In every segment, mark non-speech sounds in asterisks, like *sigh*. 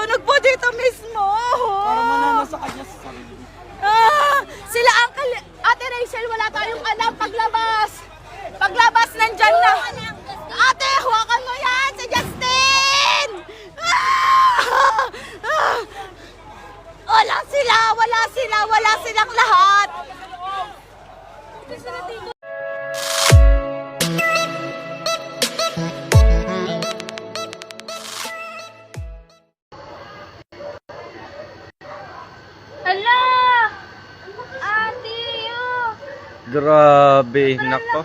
Nasunog po dito mismo. Para oh. manana sa kanya sa sarili. Ah, sila Uncle Ate Rachel, wala tayong alam paglabas. Paglabas nandyan na. Ate, huwakan mo yan si Justin! Ah! Ah! Wala sila, wala sila, wala silang lahat. Grabe, nako.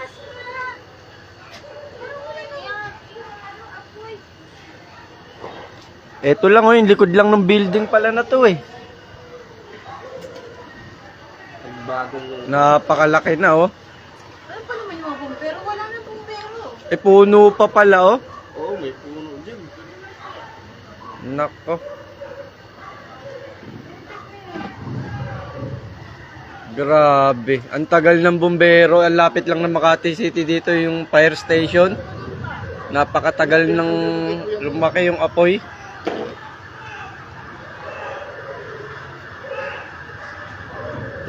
Ito lang oh, yung likod lang ng building pala na to eh. Napakalaki na oh. Ano pa naman yung mga bumbero? Wala na bumbero. Eh puno pa pala oh. Oo, may puno dyan. Nako. Grabe. Ang tagal ng bumbero. Ang lapit lang ng Makati City dito yung fire station. Napakatagal ng lumaki yung apoy.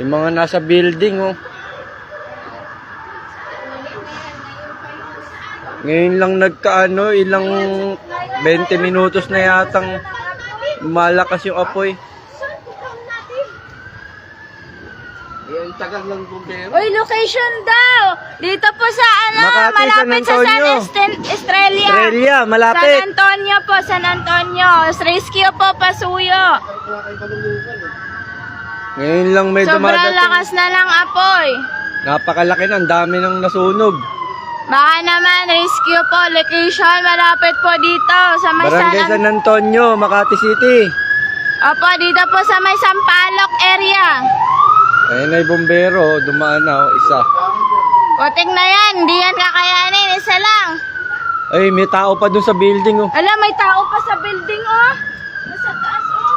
Yung mga nasa building oh. Ngayon lang nagkaano, ilang 20 minutos na yatang malakas yung apoy. Eh, ang tagal ng bumbero. Uy, location daw! Dito po sa ano, Makati, San malapit sa San Antonio. Esten- Estrella. Australia, San malapit. Antonio po, San Antonio. Rescue po, Pasuyo. Ngayon lang may Sobrang dumadating. lakas na lang apoy. Napakalaki na, ang dami nang nasunog. Baka naman, rescue po, location, malapit po dito sa may Barangay San San Antonio, Makati City. Opo, dito po sa may Sampaloc area. Ayun yung bombero, dumaan na, oh, isa. Putik na yan, hindi yan kakayanin, isa lang. Ay, may tao pa dun sa building, oh. Alam, may tao pa sa building, oh. Nasa taas, oh.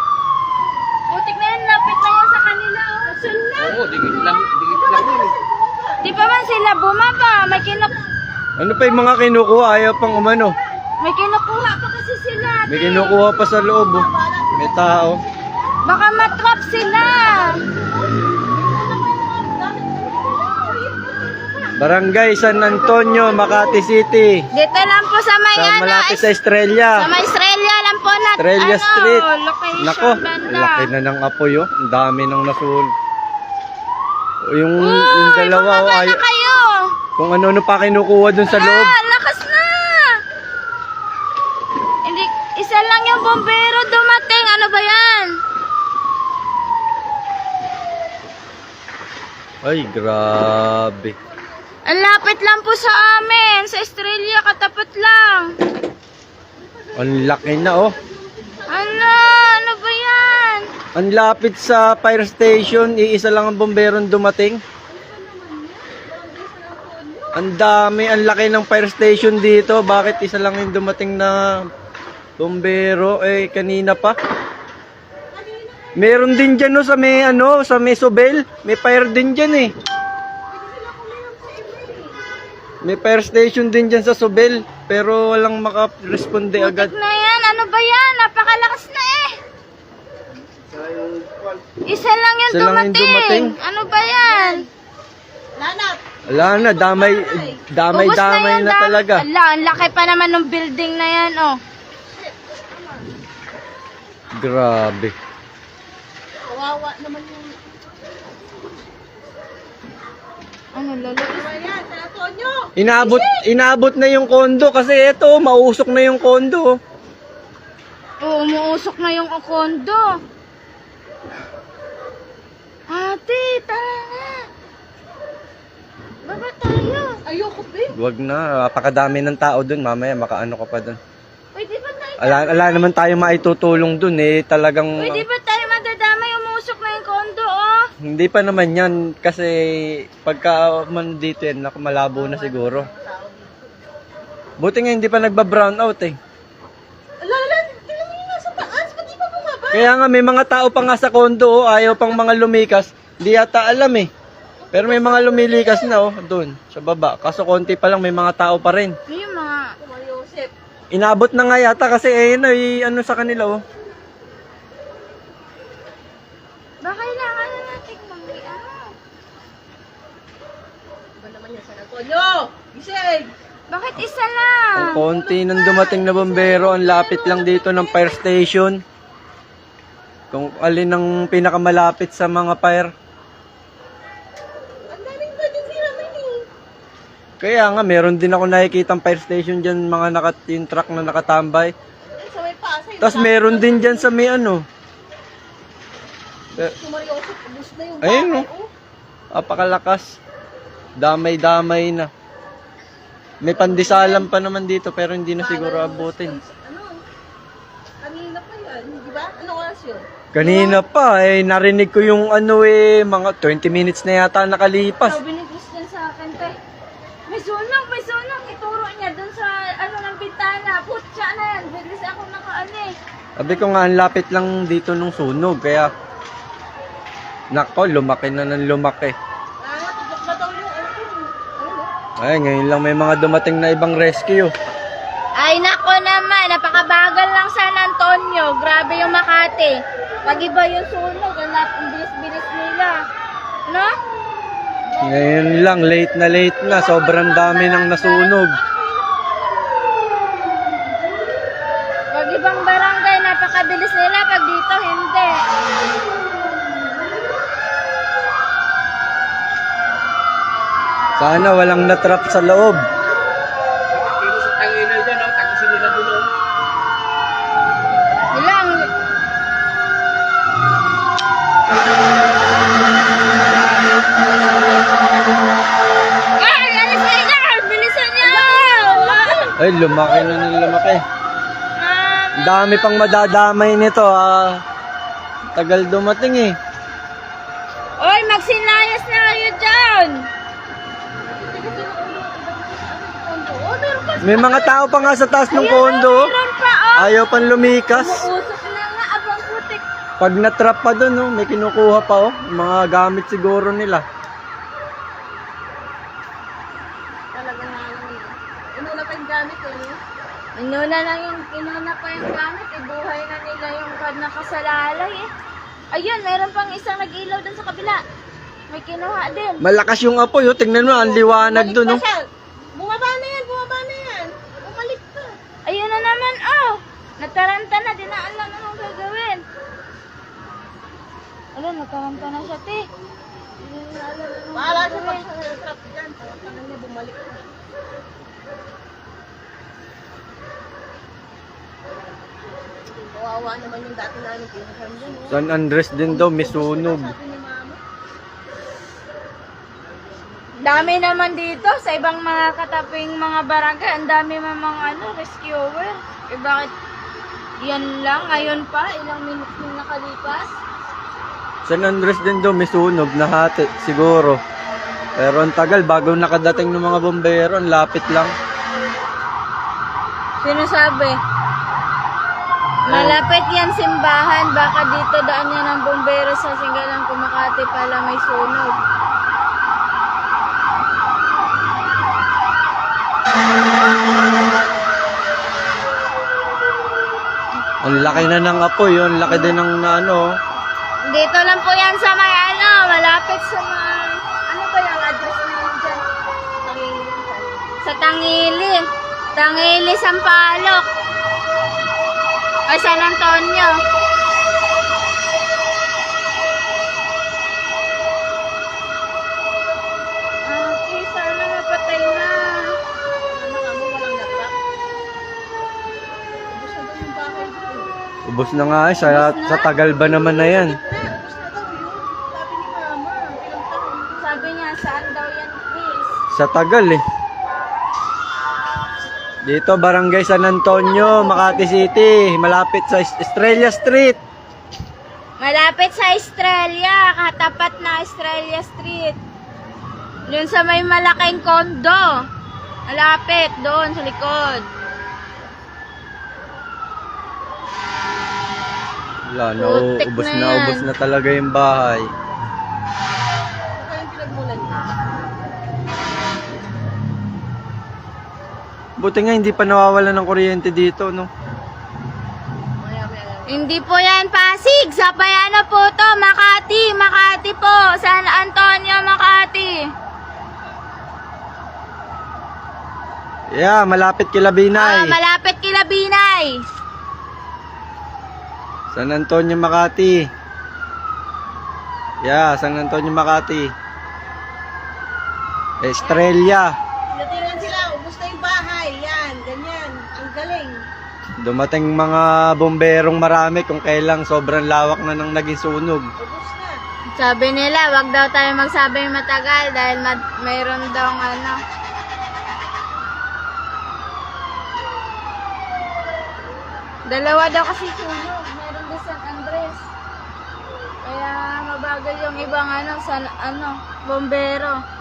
Putik na yan, lapit na yan sa kanila, oh. Asan na? Oo, dikit lang, dikit lang eh. Di pa man sila bumaba, may, kinuk Ano pa yung mga kinukuha? Ayaw pang umano. may kinukuha pa kasi sila. May kinukuha pa sa loob, oh. May tao. Baka matrap sila. Barangay San Antonio, Makati City. Dito lang po sa may Sa ano, malapit sa sa Estrella. may Estrella lang po na Estrella ano, Street. location Nako, banda. laki na ng apoy, oh. Ang dami nang nasul. Yung, Uy, yung dalawa, oh, ay, kayo. kung ano-ano pa kinukuha dun sa loob. Ah, lakas na. Hindi, isa lang yung bombero dumating. Ano ba yan? Ay, grabe. Ang lapit lang po sa amin. Sa Estrella, katapat lang. Ang laki na, oh. Ano? Ano ba yan? Ang lapit sa fire station, iisa lang ang bomberong dumating. Ang dami, ang laki ng fire station dito. Bakit isa lang yung dumating na bombero? Eh, kanina pa. Meron din dyan no, sa may ano, sa may Sobel. May fire din dyan eh. May fire station din dyan sa Sobel. Pero walang makaresponde agad. Putik na yan. Ano ba yan? Napakalakas na eh. Isa lang yung Isa lang yung dumating. dumating. Ano ba yan? Lanap. Wala na, damay, damay, Ubus damay na, dam- talaga. Ala, ang laki pa naman ng building na yan, oh. Grabe. Kawawa naman yung... Ano, Antonio. Inabot, inabot na yung kondo kasi ito, mausok na yung kondo. Oo, umuusok na yung kondo. Ate, tara na. Baba tayo. Ayoko, babe. Wag na, napakadami ng tao dun, mamaya makaano ka pa dun. Pwede ba tayo? Ala, ala naman tayo maitutulong dun eh, talagang Pwede ba hindi pa naman yan kasi pagka man dito yan, malabo na siguro. Buti nga hindi pa nagba-brown out eh. Ala, ala, tingnan mo yung nasa taas. Pa bumaba? Kaya nga may mga tao pa nga sa kondo, oh, ayaw pang mga lumikas, hindi yata alam eh. Pero may mga lumilikas na oh, doon, sa baba. Kaso konti pa lang, may mga tao pa rin. Ano yung mga... Inabot na nga yata kasi eh, eh, ano sa kanila oh. Ba kailangan na natin mag... Ano? Antonio! Gising! Bakit isa lang? Ang konti ng dumating na bombero, ang lapit lang dito ng fire station. Kung alin ang pinakamalapit sa mga fire. Ang daming sila man eh. Kaya nga, meron din ako nakikita fire station dyan, mga naka, yung truck na nakatambay. Sa may Pasay. Tapos meron din dyan sa may ano. Sumaryoso, ubus na yung Ayun, bahay. no? Apakalakas. Damay-damay na. May pandisalan pa naman dito pero hindi na siguro abutin. Ano? Kanina pa yan, di ba? Ano oras yun? Kanina pa eh, narinig ko yung ano eh, mga 20 minutes na yata nakalipas. Sabi ni Christian sa akin, te. May sunog, may sunog. Ituro niya dun sa ano ng bintana. Putya na yan. Biglis ako nakaano eh. Sabi ko nga, ang lapit lang dito nung sunog, kaya... Nako, lumaki na ng lumaki. Ah, tugok na daw yung ano yun. Ano no? Ay, ngayon lang may mga dumating na ibang rescue. Ay nako naman, napakabagal lang San Antonio. Grabe yung Makati. Pag iba yung sunog, ang bilis-bilis nila. No? Ngayon lang, late na late na. Sobrang dami nang nasunog. Pag ibang barangay, napakabilis nila. Pag dito, hindi. Sana walang natrap sa loob. Ay, lumaki na ng lumaki. Ang dami pang madadamay nito ah. Tagal dumating eh. Oy, magsinayas na kayo dyan! Oh, meron pa. May mga tao pa nga sa taas ng kondo. oh. Ayaw pang lumikas. Na. Pag natrap pa dun, oh, may kinukuha pa oh. Mga gamit siguro nila. Talaga nga lang yun. Ano na pa yung gamit eh. Inuna lang yung, inuna pa yung gamit, eh, buhay na nila yung kad nakasalalay eh. Ayun, meron pang isang nag-ilaw dun sa kabila. May kinuha din. Malakas yung apoy oh. Tingnan mo, ang liwanag dun oh. Pa siya. Bumaba na yan, bumaba na yan. Bumalik ka. Ayun na naman, oh! Nataranta na, dinaan lang anong gagawin. Ala, nataranta na siya, te. Bahala siya pag sa trap dyan. Ano niya bumalik ka. Kawawa naman yung dati namin pinakam dyan. oh. San Andres din daw, may sunog. Dami naman dito sa ibang mga kataping mga barangay. Ang dami man mga ano, rescuer. Eh bakit yan lang? Ngayon pa? Ilang minutes nung nakalipas? San Andres din daw, may sunog na hati, siguro. Pero ang tagal, bago nakadating ng mga bombero, ang lapit lang. Sino sabi? Malapit yan simbahan. Baka dito daan yan ng bombero sa Singalang Kumakati pala may sunog. Ang laki na ng apoy, oh. ang laki din ng ano. Dito lang po yan sa may ano, malapit sa mga... Ano ba yung address na dyan? Sa Tangili. Tangili, Sampaloc. Ay, San Antonio. Ate, sana mapatay na. Ano nga mo, walang natrap. Ubus na daw yung bahay dito. Ubus na nga eh, sa, sa tagal ba naman na yan? Na, ubus na daw yun. Sabi ni mama. Ilang taon. Sabi niya, saan daw yan, Chris? Sa tagal eh. Dito, Barangay San Antonio, Makati City, malapit sa Estrella Street. Malapit sa Australia, katapat na Australia Street. Yun sa may malaking kondo. Malapit, doon sa likod. Wala Putik ubos na na, na talaga yung bahay. Buti nga hindi pa nawawala ng kuryente dito, no? Hindi po yan Pasig, sa Payano po to, Makati, Makati po, San Antonio, Makati. Yeah, malapit kila Ah, Binay. malapit kila Binay. San Antonio, Makati. Yeah, San Antonio, Makati. Estrella. Natingnan sila, ubus na yung bahay. Yan, ganyan. Ang galing. Dumating mga bomberong marami kung kailang sobrang lawak na nang naging sunog. Sabi nila, wag daw tayo magsabi matagal dahil ma- mayroon daw ano. Dalawa daw kasi sunog. Meron din San Andres. Kaya mabagal yung ibang ano, sa ano, bombero.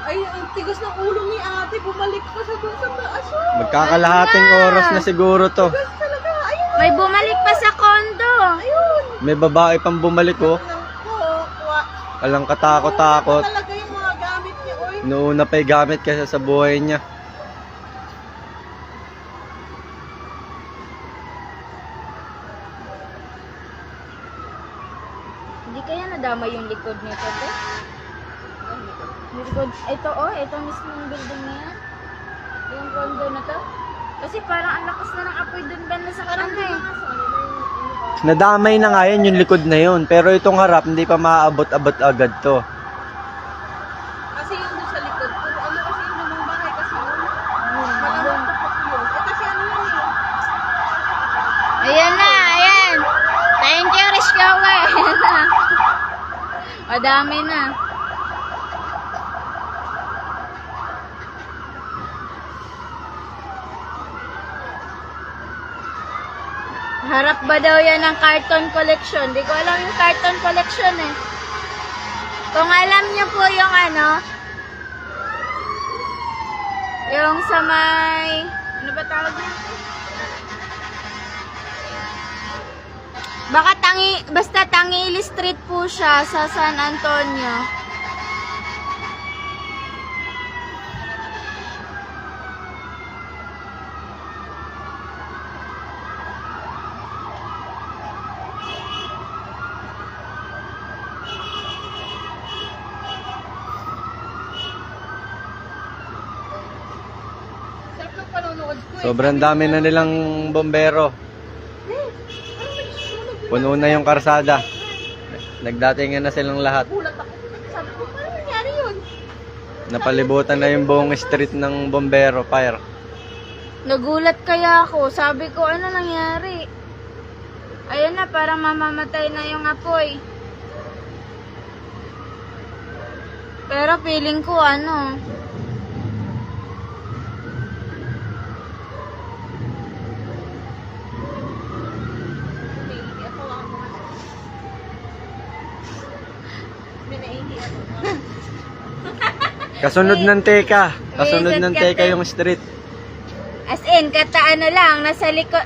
Ay, ang tigas ng ulo ni ate. Bumalik pa sa doon sa taas. Oh. Magkakalahating na? oras na siguro to. Tigas talaga. Ayun. May bumalik pa sa kondo. Ayun. May babae pang bumalik oh. Walang katakot-takot. Talaga yung mga gamit niya, oy. Noona pa'y gamit kasi sa buhay niya. Hindi kaya nadama yung likod nito, te? Likod, ito oh, ito mismo yung building na yan. Yung condo na to. Kasi parang ang lakas na ng apoy dun banda sa ano eh. Nadamay na nga yan yung likod na yun. Pero itong harap, hindi pa maaabot-abot agad to. Kasi yung doon sa likod. Puro ano kasi yung lumang bahay kasi yun. Malamang tapak yun. Eh kasi ano yun eh. Ayan na, ayan. Thank you, Rish Kawe. *laughs* Ayan na. Madami na. Harap ba daw yan ng carton collection? Di ko alam yung carton collection eh. Kung alam niyo po yung ano, yung sa may, ano ba tawag niya? Baka tangi, basta Tangili Street po siya sa San Antonio. Sobrang dami na nilang bombero. Puno na yung karsada. Nagdatingan na silang lahat. Napalibutan na yung buong street ng bombero fire. Nagulat kaya ako. Sabi ko, ano nangyari? Ayun na, parang mamamatay na yung apoy. Pero feeling ko, ano, Naiihi ako ako. May naiihi ako. Kasunod ng teka. Kasunod ng teka yung street. as in, kata ano lang, nasa likod,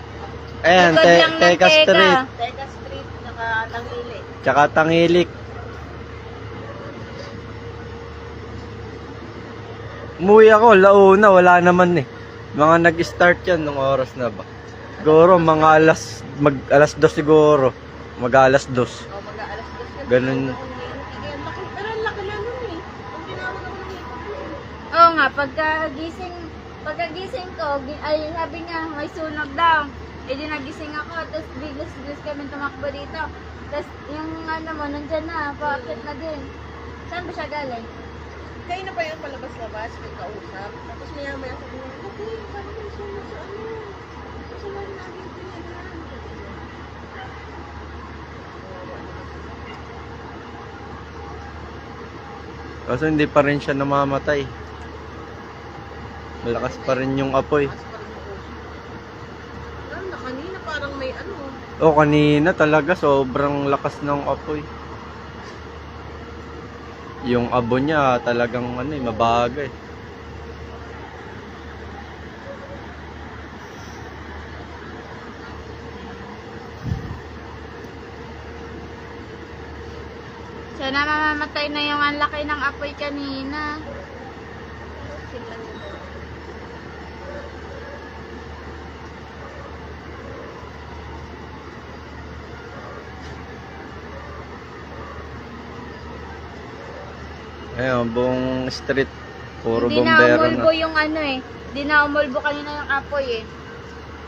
Ayan, likod te- lang ng teka street. Teka Street, nakatangili. Tsaka tangilik. Umuwi ako, launa, wala naman eh. Mga nag-start yan nung oras na ba? Siguro, mga alas, mag, alas dos siguro. Mag alas dos. O, mag-aalas dos na. Ganun. Ako naiihi. Ang laki, pero ang laki na nun eh. Ang tinawag ako ng Oo nga, pagkagising, pagkagising ko, ay sabi niya, may sunog daw. Eh di nagising ako, tapos biglas-biglas kami tumakbo dito. Tapos yung ano mo, nandyan na, paakit na din. Saan ba siya galing? Kayo na pa yung palabas-labas, may kausap. Tapos maya maya sabi niya, okay, parang may sunog sa ano. Sa wala pinagyan. Kaso hindi pa rin siya namamatay. Malakas pa rin yung apoy. Alam na kanina parang may ano. O kanina talaga sobrang lakas ng apoy. Yung abo niya talagang ano eh, mabaga eh. Sana mamamatay na yung ang laki ng apoy kanina. Ayun, buong street. Puro Hindi na bombero umulbo na. yung ano eh. Hindi na umulbo kanina yung apoy eh.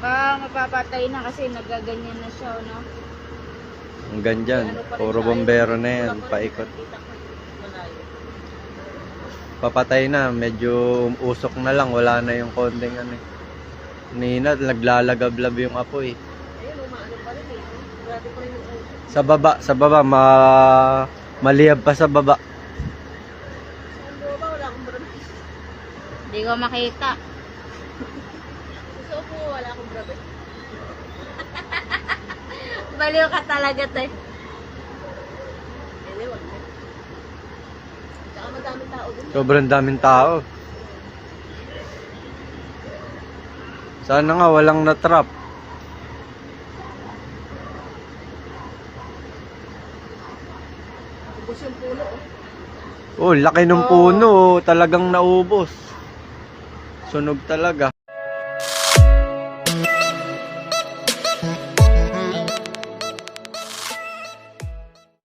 Baka mapapatay na kasi nagaganyan na siya, no? Hanggang dyan. Puro bombero na yan. Paikot. Papatay na. Medyo usok na lang. Wala na yung konting ano eh. Nina, naglalagablab yung apoy. Sa baba, sa baba, ma maliyab pa sa baba. Hindi ko makita. Gusto ko, wala akong grabe. *laughs* Baliw ka talaga, wag na. Tsaka madaming tao dun. Sobrang daming tao. Sana nga walang na-trap. Ubus yung puno. oh. Oh, laki ng puno. oh. Talagang naubos. Sunog talaga.